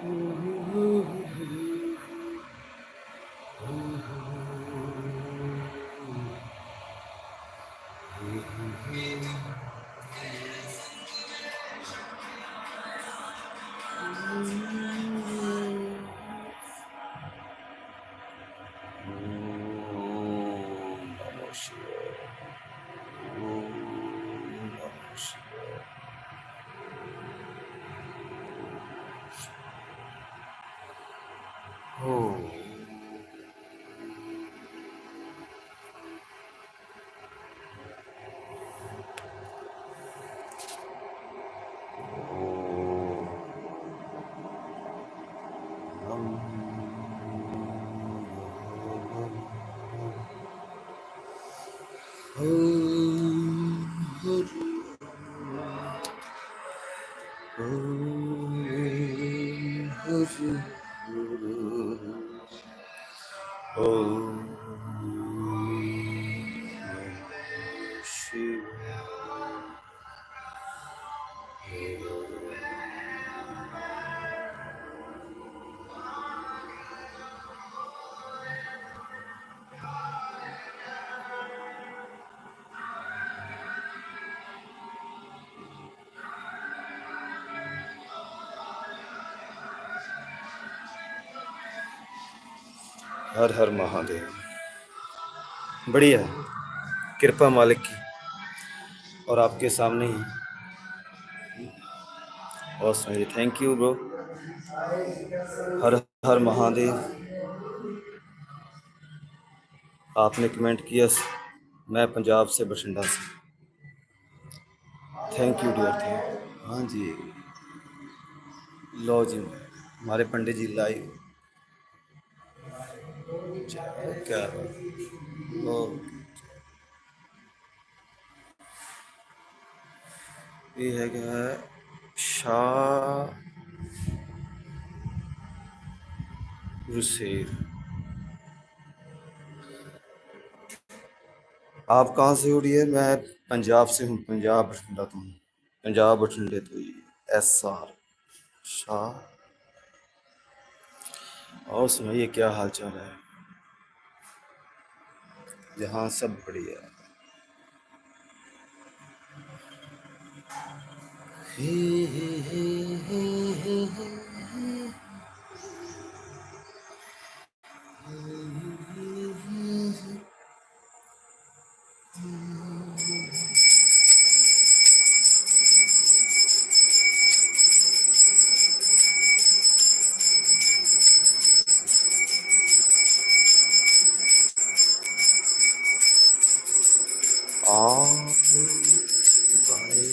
嗯。हो Oh, Oh. हर हर महादेव। बढ़िया, कृपा मालिक की। और आपके सामने ही। और सुनिए थैंक यू ब्रो हर हर महादेव। आपने कमेंट किया मैं पंजाब से बठिंडा से। थैंक यू डियर थैंक हाँ जी। लो जी, हमारे पंडित जी लाइव क्या ये है क्या है? आप कहाँ से हो डियर मैं पंजाब से हूँ। पंजाब बठिंडा तो हूँ। पंजाब बठिंडे तो एस आर शाह और सुनाइए, क्या हाल चाल है? जहाँ सब बढ़िया हे हे हे हे हे आप गाए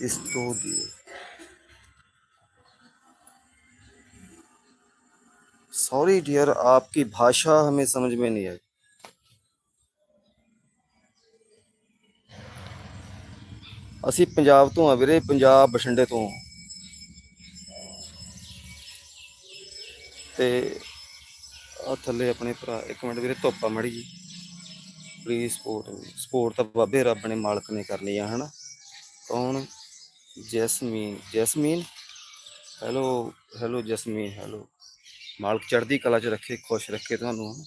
इस तो दिए सॉरी डियर आपकी भाषा हमें समझ में नहीं आई ਅਸੀਂ ਪੰਜਾਬ ਤੋਂ ਆ ਵੀਰੇ ਪੰਜਾਬ ਬਠਿੰਡੇ ਤੋਂ ਤੇ ਆ ਥੱਲੇ ਆਪਣੇ ਭਰਾ ਇੱਕ ਮਿੰਟ ਵੀਰੇ ਧੁੱਪਾ ਮੜੀ ਜੀ ਪਲੀਜ਼ ਸਪੋਰਟ ਸਪੋਰਟ ਤਾਂ ਬਾਬੇ ਰੱਬ ਨੇ ਮਾਲਕ ਨੇ ਕਰਨੀ ਆ, ਹਨਾ। ਕੌਣ? Jasmine Jasmine? Hello hello Jasmine hello ਮਾਲਕ ਚੜ੍ਹਦੀ ਕਲਾ 'ਚ ਰੱਖੇ, ਖੁਸ਼ ਰੱਖੇ ਤੁਹਾਨੂੰ, ਹਨਾ।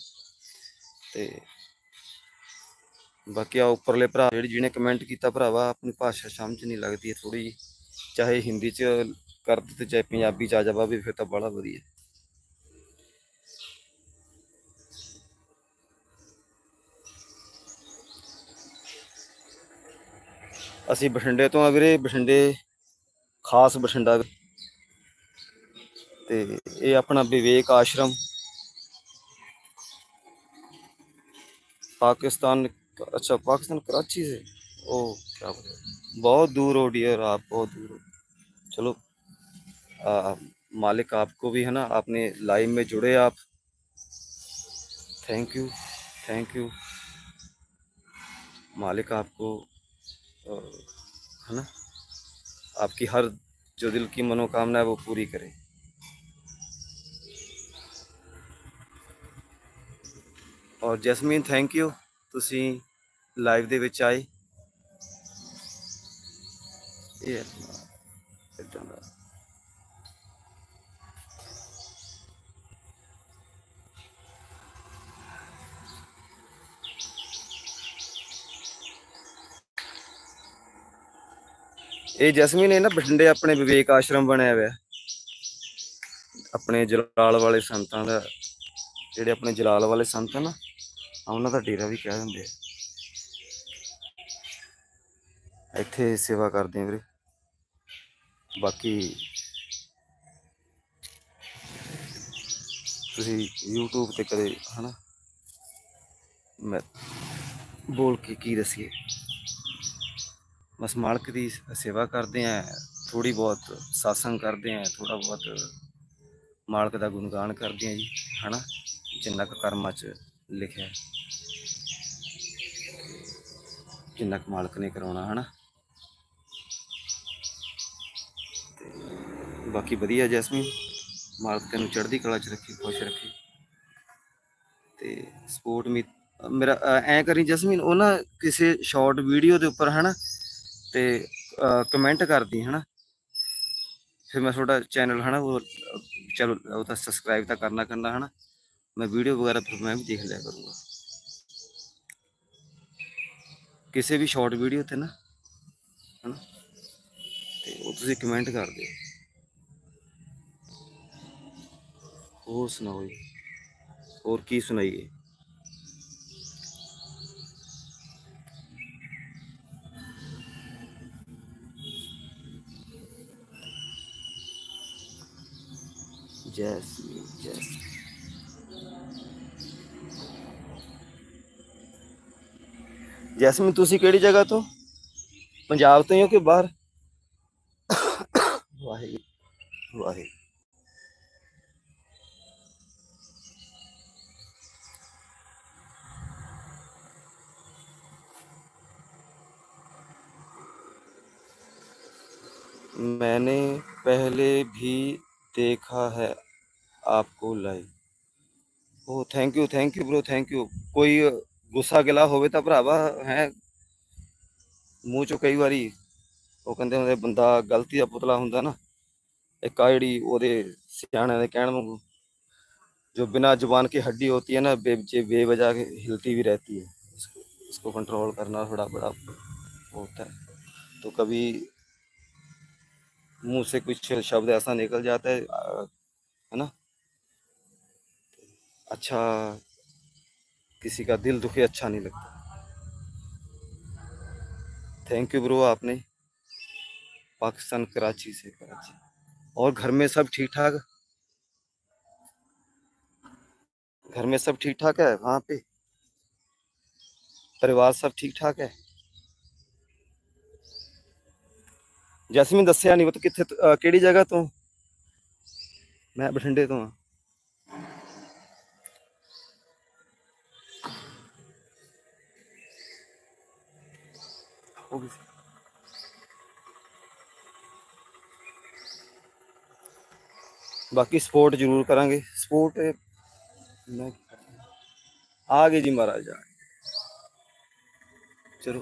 ਤੇ ਬਾਕੀ ਆ ਉੱਪਰਲੇ ਭਰਾ, ਜਿਹੜੇ ਜਿਹਨੇ ਕਮੈਂਟ ਕੀਤਾ, ਭਰਾਵਾ, ਆਪਣੀ ਭਾਸ਼ਾ ਸਮਝ ਨਹੀਂ ਲੱਗਦੀ ਥੋੜੀ ਚਾਹੇ ਹਿੰਦੀ 'ਚ ਕਰ ਦਿੱਤੇ, ਚਾਹੇ ਪੰਜਾਬੀ 'ਚ ਆ ਜਾਵਾ ਵੀ ਫਿਰ ਤਾਂ ਬੜਾ ਵਧੀਆ। ਅਸੀਂ ਬਠਿੰਡੇ ਤੋਂ ਆ ਵੀਰੇ ਬਠਿੰਡੇ ਖਾਸ ਬਠਿੰਡਾ ਤੇ ਇਹ ਆਪਣਾ ਵਿਵੇਕ ਆਸ਼ਰਮ ਪਾਕਿਸਤਾਨ अच्छा पाकिस्तान कराची से ओ क्या बात है। बहुत दूर हो डियर आप बहुत दूर हो चलो आ, मालिक आपको भी है ना आपने लाइव में जुड़े आप थैंक यू थैंक यू मालिक आपको अ, है ना आपकी हर जो दिल की मनोकामना है वो पूरी करे ਔਰ ਜੈਸਮੀਨ ਥੈਂਕ ਯੂ ਤੁਸੀਂ ਲਾਈਵ ਦੇ ਵਿੱਚ ਆਏ ਇਹ ਇਦਾਂ ਦਾ ਇਹ ਜੈਸਮੀਨ ਇਹ ਨਾ ਬਠਿੰਡੇ ਆਪਣੇ ਵਿਵੇਕ ਆਸ਼ਰਮ ਬਣਿਆ ਹੋਇਆ। ਆਪਣੇ ਜਲਾਲ ਵਾਲੇ ਸੰਤਾਂ ਦਾ, ਜਿਹੜੇ ਆਪਣੇ ਜਲਾਲ ਵਾਲੇ ਸੰਤ ਆ ਨਾ ਉਹਨਾਂ ਦਾ ਡੇਰਾ ਵੀ ਕਹਿ ਦਿੰਦੇ ਆ। ਇੱਥੇ ਸੇਵਾ ਕਰਦੇ ਆ ਵੀਰੇ। ਬਾਕੀ ਤੁਸੀਂ YouTube ਤੇ ਕਦੇ ਹਨਾ, ਮੈਂ ਬੋਲ ਕੇ ਕੀ ਦਸੀਏ? ਬਸ ਮਾਲਕ ਦੀ ਸੇਵਾ ਕਰਦੇ ਆ ਥੋੜੀ ਬਹੁਤ satsang ਕਰਦੇ ਆ ਥੋੜਾ ਬਹੁਤ ਮਾਲਕ ਦਾ ਗੁਣਗਾਨ ਕਰਦੇ ਆ ਜੀ ਹਨਾ? ਜਿੰਨਾ ਕੁ ਕਰਮਾਂ 'ਚ ਲਿਖਿਆ। ਜਿੰਨਾ ਕੁ ਮਾਲਕ ਨੇ ਕਰਾਉਣਾ ਹਨਾ? ਬਾਕੀ ਵਧੀਆ ਜੈਸਮੀਨ ਮਾਲਕ ਤੈਨੂੰ ਚੜ੍ਹਦੀ ਕਲਾ 'ਚ ਰੱਖੀ ਖੁਸ਼ ਰੱਖੀ। ਤੇ ਸਪੋਰਟ ਮੀ ਮੇਰਾ ਅ, ਐਂ ਕਰੀ ਜੈਸਮੀਨ ਉਹ ਨਾ ਕਿਸੇ ਸ਼ਾਰਟ ਵੀਡੀਓ ਦੇ ਉੱਪਰ ਹਨਾ? ਤੇ ਕਮੈਂਟ ਕਰਦੀ ਹਨਾ ਫਿਰ ਮੈਂ ਤੁਹਾਡਾ ਚੈਨਲ ਹਨਾ ਉਹ ਅ, ਚਲੋ ਉਹ ਤਾਂ ਸਬਸਕ੍ਰਾਈਬ ਤਾਂ ਕਰਨਾ ਕਰਨਾ ਹਨਾ ਮੈਂ ਵੀਡੀਓ ਵਗੈਰਾ ਫਿਰ ਮੈਂ ਵੀ ਦੇਖ ਲਿਆ ਕਰੂੰਗਾ ਕਿਸੇ ਵੀ ਸ਼ਾਰਟ ਵੀਡੀਓ ਤੇ ਨਾ ਹਨਾ ਤੇ ਉਹ ਤੁਸੀਂ ਕਮੈਂਟ ਕਰ ਦਿਓ ਹੋਰ ਸੁਣਾਓ ਜੀ ਹੋਰ ਕੀ ਸੁਣਾਈਏ ਜੈਸਮੀਨ ਜੈਸਮੀਨ ਜੈਸਮੀਨ ਤੁਸੀਂ ਕਿਹੜੀ ਜਗ੍ਹਾ ਤੋਂ ਪੰਜਾਬ ਤੋਂ ਹੀ ਹੋ ਕਿ ਬਾਹਰ ਵਾਹਿਗੁਰੂ ਵਾਹਿਗੁਰੂ मैंने पहले भी देखा है आपको live O thank you thank you bro thank you कोई गुस्सा गिला हो भरावा है? मुँह चो कई ਕਈ वो कहते ਕਹਿੰਦੇ बंदा गलती का पुतला होंगे ना एक आई ਆ ਜਿਹੜੀ ਉਹਦੇ ਸਿਆਣਿਆਂ जो बिना जबान की हड्डी होती है ना बे बेवजह हिलती भी रहती है। इसको, इसको कंट्रोल करना थोड़ा बड़ा होता है। तो कभी मुँह से कुछ शब्द ऐसा निकल जाता है है ना? अच्छा किसी का दिल दुखी अच्छा नहीं लगता थैंक यू ब्रो आपने पाकिस्तान कराची से कराची और घर में सब ठीक ठाक घर में सब ठीक ठाक है वहाँ पे परिवार सब ठीक ठाक है ਜੈਸਮੀਨ ਦੱਸਿਆ ਨਹੀਂ ਉਹ ਕਿੱਥੇ ਤੋਂ- ਅਹ ਕਿਹੜੀ ਜਗ੍ਹਾ ਤੋਂ ਮੈਂ ਬਠਿੰਡੇ ਤੋਂ ਆ ਹੋ ਗਈ ਸੀ। ਬਾਕੀ ਸਪੋਰਟ ਜ਼ਰੂਰ ਕਰਾਂਗੇ ਸਪੋਰਟ ਮੈਂ ਆ ਗਏ ਜੀ ਮਹਾਰਾਜ ਆ ਗਏ। ਚਲੋ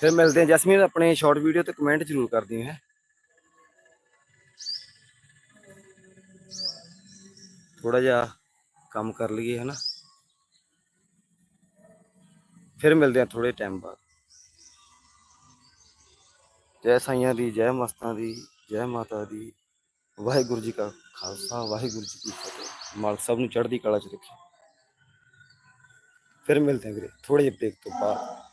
ਫਿਰ ਮਿਲਦੇ ਹਾਂ ਜੈਸਮੀਨ ਆਪਣੇ ਸ਼ਾਰਟ ਵੀਡੀਓ ਤੇ ਕਮੈਂਟ ਜ਼ਰੂਰ ਕਰਦੀ ਹੈ ਥੋੜਾ ਜਿਹਾ ਕੰਮ ਕਰ ਲਈਏ ਹਨਾ ਫਿਰ ਮਿਲਦੇ ਹਾਂ ਥੋੜੇ ਟਾਈਮ ਬਾਅਦ। ਜੈ ਸਾਈਆਂ ਦੀ, ਜੈ ਮਸਤਾਂ ਦੀ, ਜੈ ਮਾਤਾ ਦੀ। ਵਾਹਿਗੁਰੂ ਜੀ ਕਾ ਖਾਲਸਾ, ਵਾਹਿਗੁਰੂ ਜੀ ਕੀ ਫਤਿਹ। ਮਾਲਕ ਸਭ ਨੂੰ ਚੜ੍ਹਦੀ ਕਲਾ ਚ ਰੱਖੇ। ਫਿਰ ਮਿਲਦੇ ਆ ਵੀਰੇ ਥੋੜੇ ਜਿਹੇ ਬ੍ਰੇਕ ਤੋਂ ਬਾਅਦ।